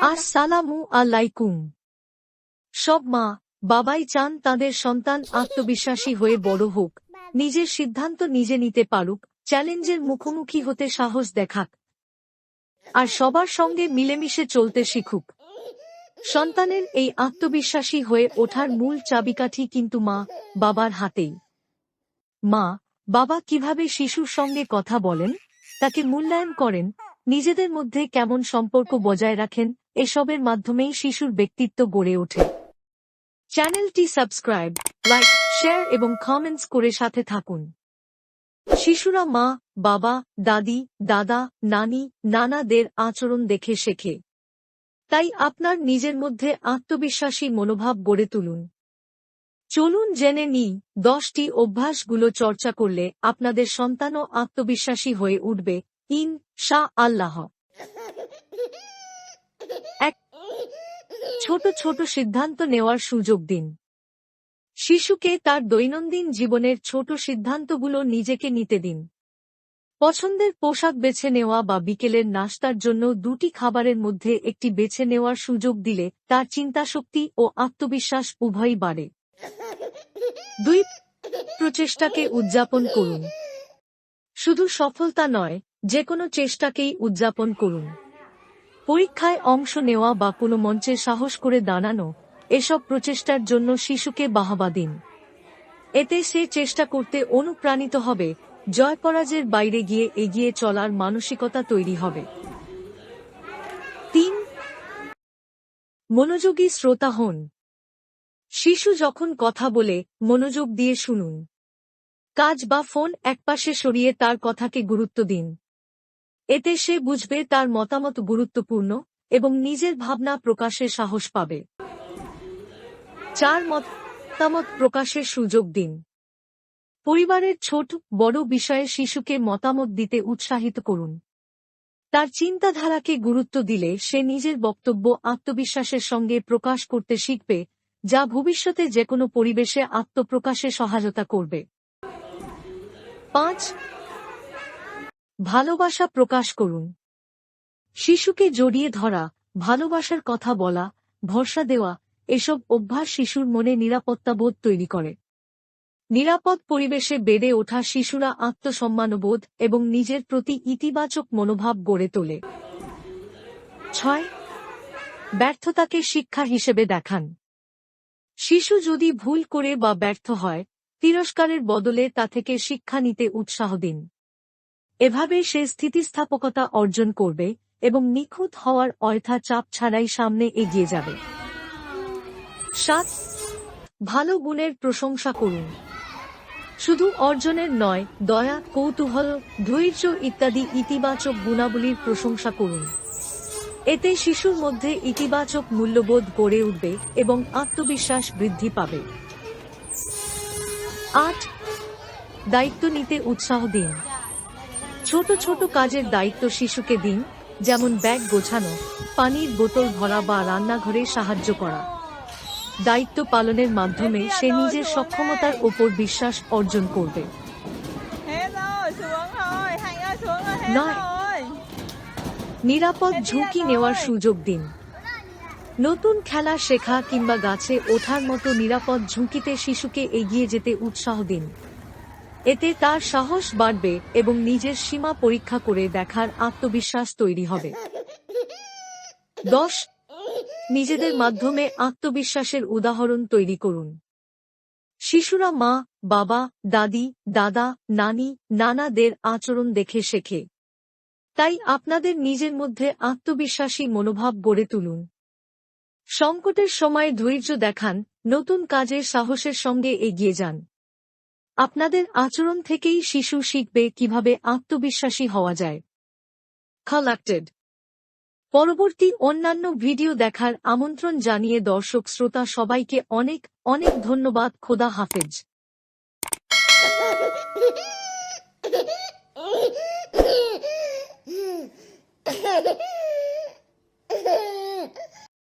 আসসালামু আলাইকুম। সব মা বাবাই চান তাদের সন্তান আত্মবিশ্বাসী হয়ে বড় হোক। নিজের সিদ্ধান্ত নিজে নিতে পারুক চ্যালেঞ্জের মুখোমুখি হতে সাহস দেখাক। আর সবার সঙ্গে মিলেমিশে চলতে শিখুক। সন্তানের এই আত্মবিশ্বাসী হয়ে ওঠার মূল চাবিকাঠি কিন্তু মা বাবার হাতেই। মা বাবা কীভাবে শিশুর সঙ্গে কথা বলেন তাকে মূল্যায়ন করেন নিজেদের মধ্যে কেমন সম্পর্ক বজায় রাখেন, এসবের মাধ্যমেই শিশুর ব্যক্তিত্ব গড়ে ওঠে। চ্যানেলটি সাবস্ক্রাইব, লাইক, শেয়ার এবং কমেন্টস করে সাথে থাকুন। শিশুরা মা, বাবা, দাদি, দাদা, নানি, নানাদের আচরণ দেখে শেখে। তাই আপনার নিজের মধ্যে আত্মবিশ্বাসী মনোভাব গড়ে তুলুন। চলুন জেনে নিই, দশটি অভ্যাসগুলো চর্চা করলে আপনাদের সন্তানও আত্মবিশ্বাসী হয়ে উঠবে ইন শা আল্লাহ এক ছোট ছোট সিদ্ধান্ত নেওয়ার সুযোগ দিন। শিশুকে তার দৈনন্দিন জীবনের ছোট সিদ্ধান্তগুলো নিজেকে নিতে দিন। পছন্দের পোশাক বেছে নেওয়া বা বিকেলের নাস্তার জন্য দুটি খাবারের মধ্যে একটি বেছে নেওয়ার সুযোগ দিলে তার চিন্তাশক্তি ও আত্মবিশ্বাস উভয়ই বাড়ে। দুই, প্রচেষ্টাকে উদযাপন করুন। শুধু সফলতা নয় যে কোনো চেষ্টাকেই উদযাপন করুন। পরীক্ষায় অংশ নেওয়া বা কোনো মঞ্চে সাহস করে দাঁড়ানো, এসব প্রচেষ্টার জন্য শিশুকে বাহবা দিন। এতে সে চেষ্টা করতে অনুপ্রাণিত হবে জয় পরাজয়ের বাইরে গিয়ে এগিয়ে চলার মানসিকতা তৈরি হবে। তিন, মনোযোগী শ্রোতা হন। শিশু যখন কথা বলে, মনোযোগ দিয়ে শুনুন। কাজ বা ফোন একপাশে সরিয়ে তার কথাকে গুরুত্ব দিন। এতে সে বুঝবে তার মতামত গুরুত্বপূর্ণ এবং নিজের ভাবনা প্রকাশের সাহস পাবে। চার মতামত প্রকাশের সুযোগ দিন। পরিবারের ছোট, বড় বিষয়ে শিশুকে মতামত দিতে উৎসাহিত করুন। তার চিন্তাধারাকে গুরুত্ব দিলে সে নিজের বক্তব্য আত্মবিশ্বাসের সঙ্গে প্রকাশ করতে শিখবে, যা ভবিষ্যতে যে কোনো পরিবেশে আত্মপ্রকাশে সহায়তা করবে। পাঁচ ভালোবাসা প্রকাশ করুন। শিশুকে জড়িয়ে ধরা, ভালোবাসার কথা বলা, ভরসা দেওয়া, এসব অভ্যাস শিশুর মনে নিরাপত্তাবোধ তৈরি করে। নিরাপদ পরিবেশে বেড়ে ওঠা শিশুরা আত্মসম্মানবোধ এবং নিজের প্রতি ইতিবাচক মনোভাব গড়ে তোলে। ছয়, ব্যর্থতাকে শিক্ষা হিসেবে দেখান। শিশু যদি ভুল করে বা ব্যর্থ হয়, তিরস্কারের বদলে তা থেকে শিক্ষা নিতে উৎসাহ দিন। এভাবে সে স্থিতিস্থাপকতা অর্জন করবে এবং নিখুঁত হওয়ার অয়থা চাপ ছাড়াই সামনে এগিয়ে যাবে। সাত, ভালো গুণের প্রশংসা করুন। শুধু অর্জনের নয়, দয়া, কৌতূহল, ধৈর্য ইত্যাদি ইতিবাচক গুণাবলীর প্রশংসা করুন। এতে শিশুর মধ্যে ইতিবাচক মূল্যবোধ গড়ে উঠবে এবং আত্মবিশ্বাস বৃদ্ধি পাবে। আট, দায়িত্ব নিতে উৎসাহ দিন। ছোট ছোট কাজের দায়িত্ব শিশুকে দিন যেমন ব্যাগ গোছানো পানির বোতল ভরা বা রান্নাঘরে সাহায্য করা। দায়িত্ব পালনের মাধ্যমে সে নিজের সক্ষমতার ওপর বিশ্বাস অর্জন করবে। rồi. নিরাপদ ঝুঁকি নেওয়ার সুযোগ দিন। নতুন খেলা শেখা কিংবা গাছে ওঠার মতো নিরাপদ ঝুঁকিতে শিশুকে এগিয়ে যেতে উৎসাহ দিন। এতে তার সাহস বাড়বে এবং নিজের সীমা পরীক্ষা করে দেখার আত্মবিশ্বাস তৈরি হবে। দশ, নিজেদের মাধ্যমে আত্মবিশ্বাসের উদাহরণ তৈরি করুন। শিশুরা মা, বাবা, দাদি, দাদা, নানি, নানাদের আচরণ দেখে শেখে। তাই আপনাদের নিজের মধ্যে আত্মবিশ্বাসী মনোভাব গড়ে তুলুন। সংকটের সময় ধৈর্য দেখান, নতুন কাজের সাহসের সঙ্গে এগিয়ে যান। আপনাদের আচরণ থেকেই শিশু শিখবে কীভাবে আত্মবিশ্বাসী হওয়া যায়। কালেক্টেড পরবর্তী অন্যান্য ভিডিও দেখার আমন্ত্রণ জানিয়ে দর্শক শ্রোতা সবাইকে অনেক অনেক ধন্যবাদ। খোদা হাফেজ।